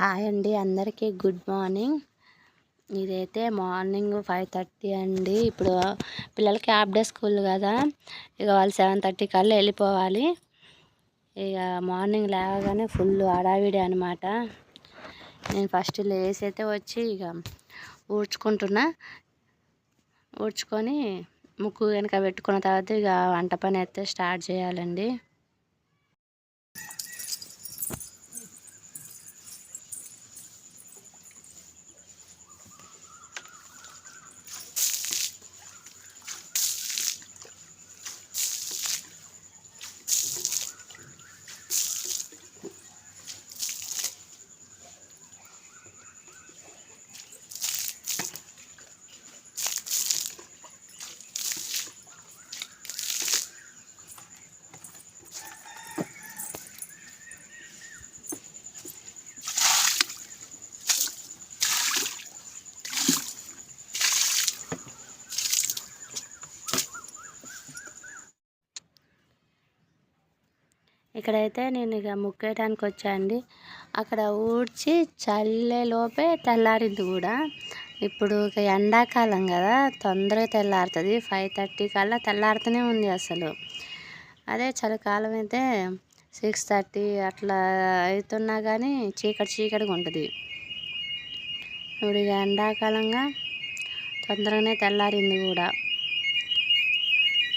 Hi అండి అందరికీ good morning. ఇదైతే మార్నింగ్ ఫైవ్ థర్టీ అండి. ఇప్పుడు పిల్లలకి హాఫ్ డే స్కూల్ కదా. ఇక వాళ్ళు సెవెన్ థర్టీ కల్లా వెళ్ళిపోవాలి. ఇక మార్నింగ్ లేవగానే ఫుల్ హడావిడి అనమాట నేను ఫస్ట్ లేసి అయితే వచ్చి ఇక ఊడ్చుకుంటున్నా. ఊడ్చుకొని ముక్కు వెనక పెట్టుకున్న తర్వాత ఇక వంట పని అయితే స్టార్ట్ చేయాలండి. ఇక్కడైతే నేను ఇక ముక్కేయడానికి వచ్చాండి అక్కడ ఊడ్చి చల్లేలోపే తెల్లారింది కూడా. ఇప్పుడు ఇక ఎండాకాలం కదా తొందరగా తెల్లారుతుంది. ఫైవ్ థర్టీ కల్లా తెల్లారుతూనే ఉంది అసలు. అదే చలికాలం అయితే సిక్స్ థర్టీ అట్లా అవుతున్నా కానీ చీకటి చీకటిగా ఉంటుంది. ఇప్పుడు ఇక ఎండాకాలంగా తొందరగానే తెల్లారింది కూడా.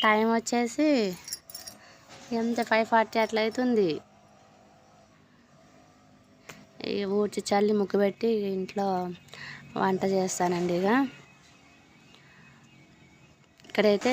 టైం వచ్చేసి ఎంత ఫైవ్ ఫార్టీ అట్లా అవుతుంది ఇక ఊడ్చి చల్లి ముగ్గు పెట్టి ఇంట్లో వంట చేస్తానండి ఇక. ఇక్కడైతే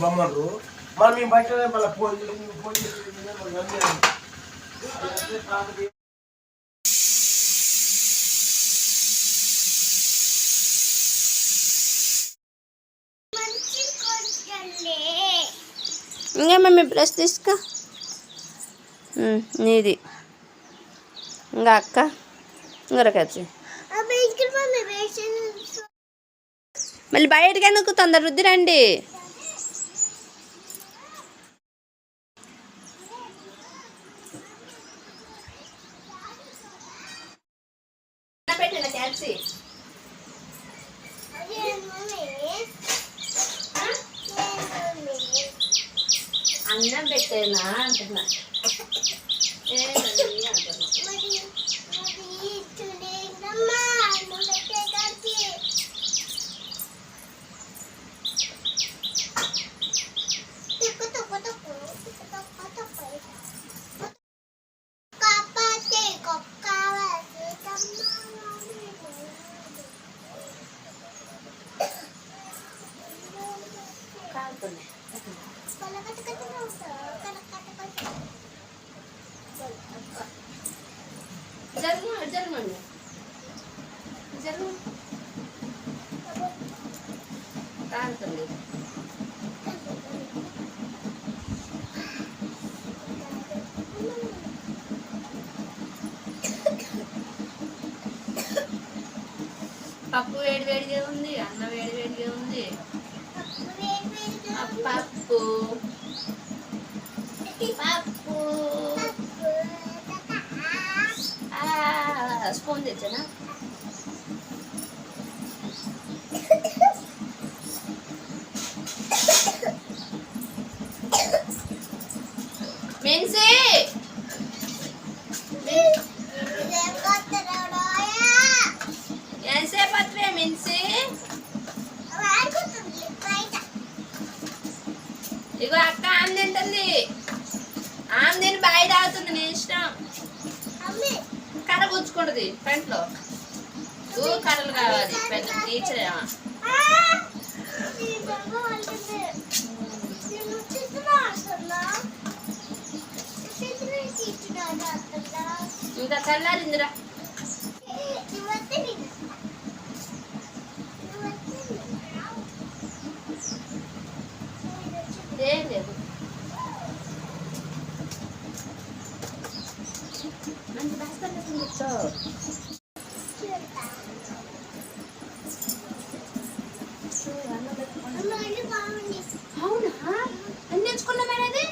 బొమ్మలు. మరి మీ బయట మళ్ళీ ఫోన్ ఫోన్ ఇంకా మమ్మీ బ్రష్ తీసుకో. నీది. ఇంకా అక్క ఇంకొరకొచ్చి మళ్ళీ బయటకి ఎందుకు తొందర రుద్దిరండి? అన్నం పెట్టేనా అంటున్నా. పప్పు వేడి వేడిగా ఉంది అన్నం వేడి వేడిగా ఉంది. పప్పు. పప్పు. స్పూన్ తెచ్చానా? గుచ్చుకుంటుంది ఫ్రంట్లో ఊ కర్రలు కావాలి. పెద్ద టీచర్ ఇంకా చల్లారిందిరా ఏం లేదు మంచి బస్తాలు కూర్చో అవునా ఎన్ని తెచ్చుకున్నా మరి అది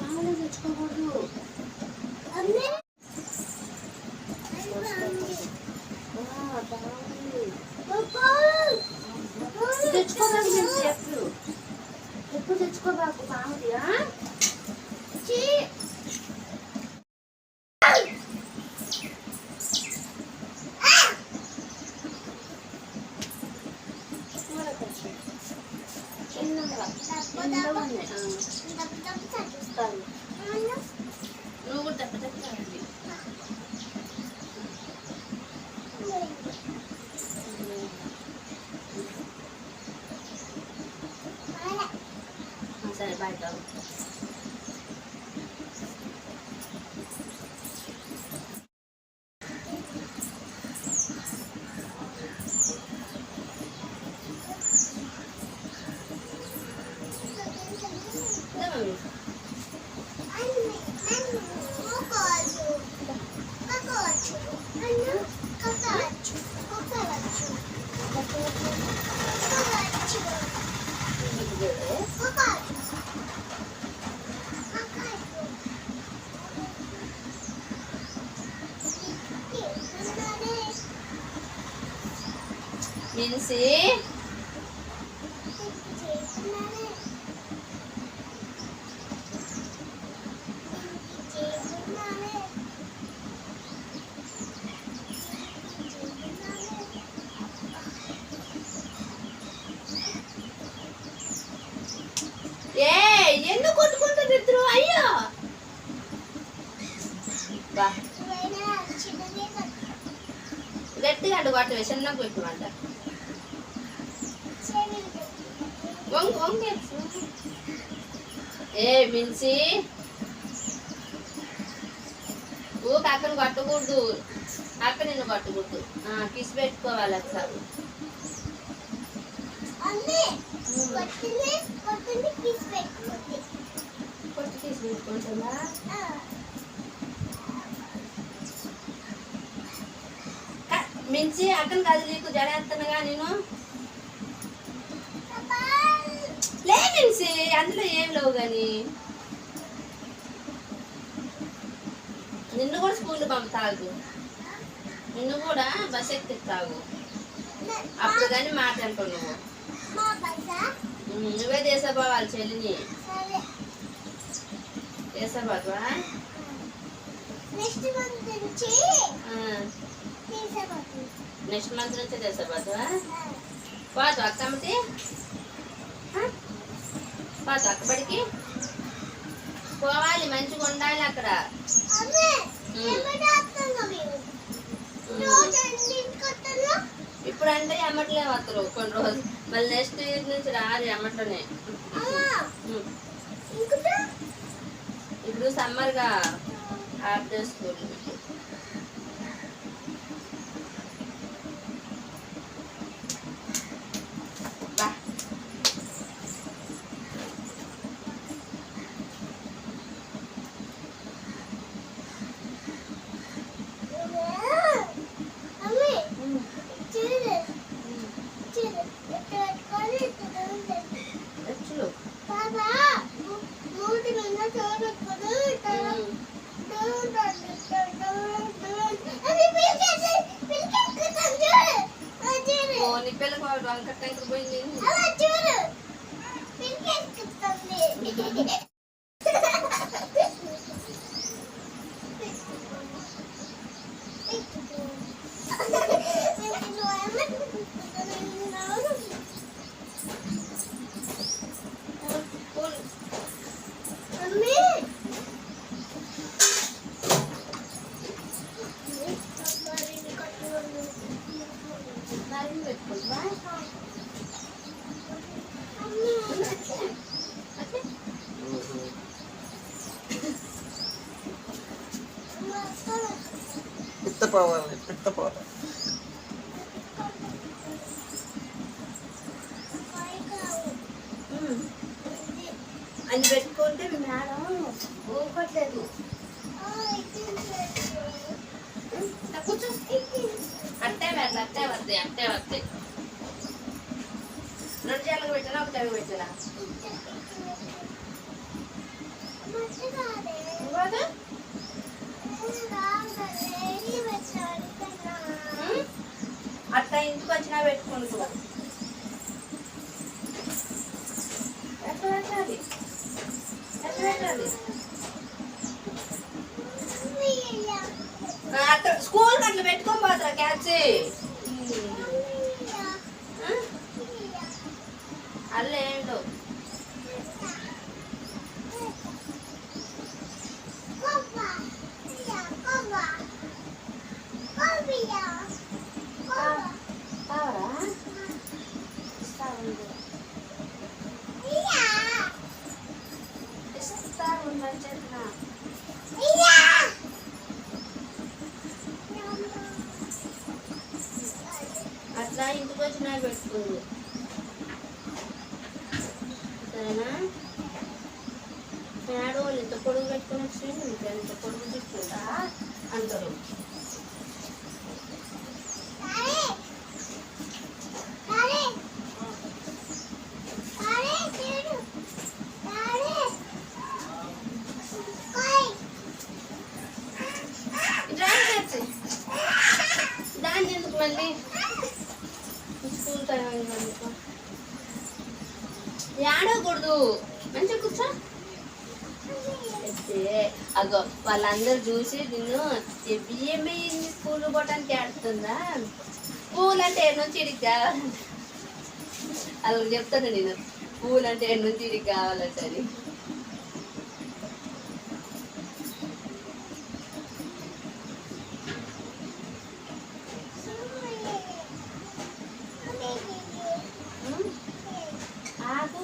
మామూలుగా తెచ్చుకోకూడదు ఆ, బాగుంది. తెచ్చుకోబాకు తెలుసు ఎప్పుడు ఎప్పుడు తెచ్చుకోబాకు మామూలుగా సరే బాయ్ తాగు ఇదా మమ్మీ. ఇదే. మిన్సీ ఏ ఎందుకు కొట్టుకుంటారు ఇద్దరు అయ్యో! బా. గట్టిగా అడ్డు కొట్టవే చిన్నగా కొట్టుమంట అంట ఏ మించి? ఊ అక్కను కొట్టకూడదు అక్క నిన్ను కొట్టకూడదు ఆ, కిసి పెట్టుకోవాలి అక్క. కిసి మించి అక్కను కాదు నీకు జడేస్తానుగా నేను. లే మిన్సి అందులో ఏం లేవు కానీ నిన్ను కూడా స్కూల్ పంపుతాగు. నిన్ను కూడా బస్ ఎక్కిస్తాగు. అప్పుడు కానీ మాట్లాడుకో నువ్వు. నువ్వే తీసుకోవాలి చెల్లిని. చేసాబాద్వా నెక్స్ట్ మంత్ నుంచి నెక్స్ట్ మంత్ నుంచి పోదు అక్కమ్మకి పోదు అక్కబడికి? పోవాలి మంచిగా ఉండాలి అక్కడ. ఇప్పుడు అంటే ఎమ్మట్లే వస్తారు కొన్ని రోజులు. మళ్ళీ నెక్స్ట్ ఇయర్ నుంచి రారు ఎమ్మటనే. అమ్మా. ఉమ్. ఇంకుతా ఇప్పుడు సమ్మర్గా హాఫ్ డే స్కూల్ పిత్తపోవాలి పిత్తపోవాలి అని పెట్టుకుంటే మేడం ఊపట్లేదు అట్టే పెట్టలే అట్టే వస్తాయి అట్టే వస్తాయి రెండు చేలకు పెట్టినా ఒక చెవి పెట్టినా. ఇవ్వదు? ఉం? అట్లా ఇంటికి వచ్చినా పెట్టుకుంటూ ఎట్లా పెట్టాలి? ఎట్లా పెట్టాలి? అట్లా స్కూల్కి అట్లా పెట్టుకొని పోతారా క్యాచ్? కావరా ఇస్తా ఉండు ఇస్తా ఉండని చెప్పిన అట్లా ఇంటికి వచ్చినా పెట్టుకుంది సరేనా మేడం వాళ్ళు ఇంత పొడుగు పెట్టుకుని వచ్చి ఇంకా ఇంత పొడుగు తిట్టుకుంటా అంటారు డ్రాయింగ్ చేసి దాన్ని ఎందుకు మళ్ళీ స్కూల్ టైం అయింది అందుకు ఏడవకూడదు మంచిగా కూర్చో అయితే అగో వాళ్ళందరూ చూసి నిన్ను బియ్యమే స్కూల్ పోవడానికి ఆడుతుందా పూలు అంటే ఎన్ని నుంచి ఇడికి కావాలంట? అలా చెప్తాను నేను. పూలు అంటే ఎన్ని నుంచి ఇడికి అని ఉం? ఆగు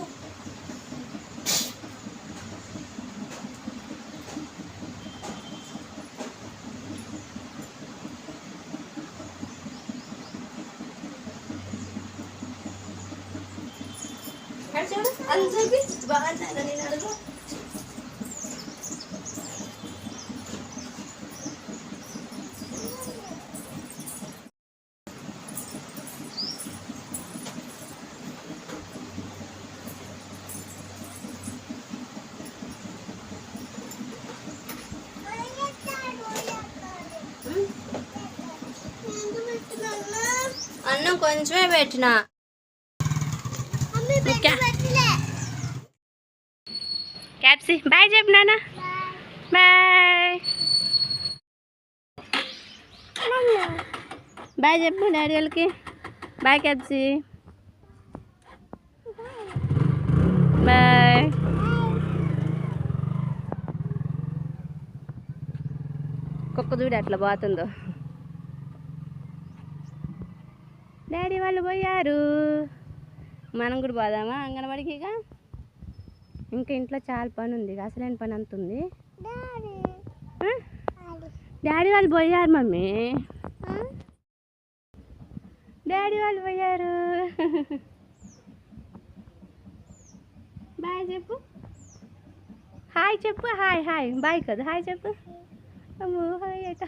అటు చూడు అది చూపి నేను అడుగు అన్నం కొంచెమే పెట్టిన. క్యాప్సీ బాయ్ చెప్పు నాన్న బాయ్ బాయ్ చెప్పు డాడీ వాళ్ళకి బాయ్ కచ్చి బాయ్ కుక్క చూడు అట్లా పోతుందో. డాడీ వాళ్ళు పోయారు. మనం కూడా పోదామా అంగన్వాడికి ఇక? ఇంకా ఇంట్లో చాలా పని ఉంది అసలైన పని అంత ఉంది? డాడీ. వాళ్ళు పోయారు మమ్మీ. డాడీ వాళ్ళు పోయారు. బాయ్ చెప్పు. హాయ్ చెప్పు హాయ్ హాయ్. బాయ్ కదా హాయ్ చెప్పు. అమ్మో హాయ్ అట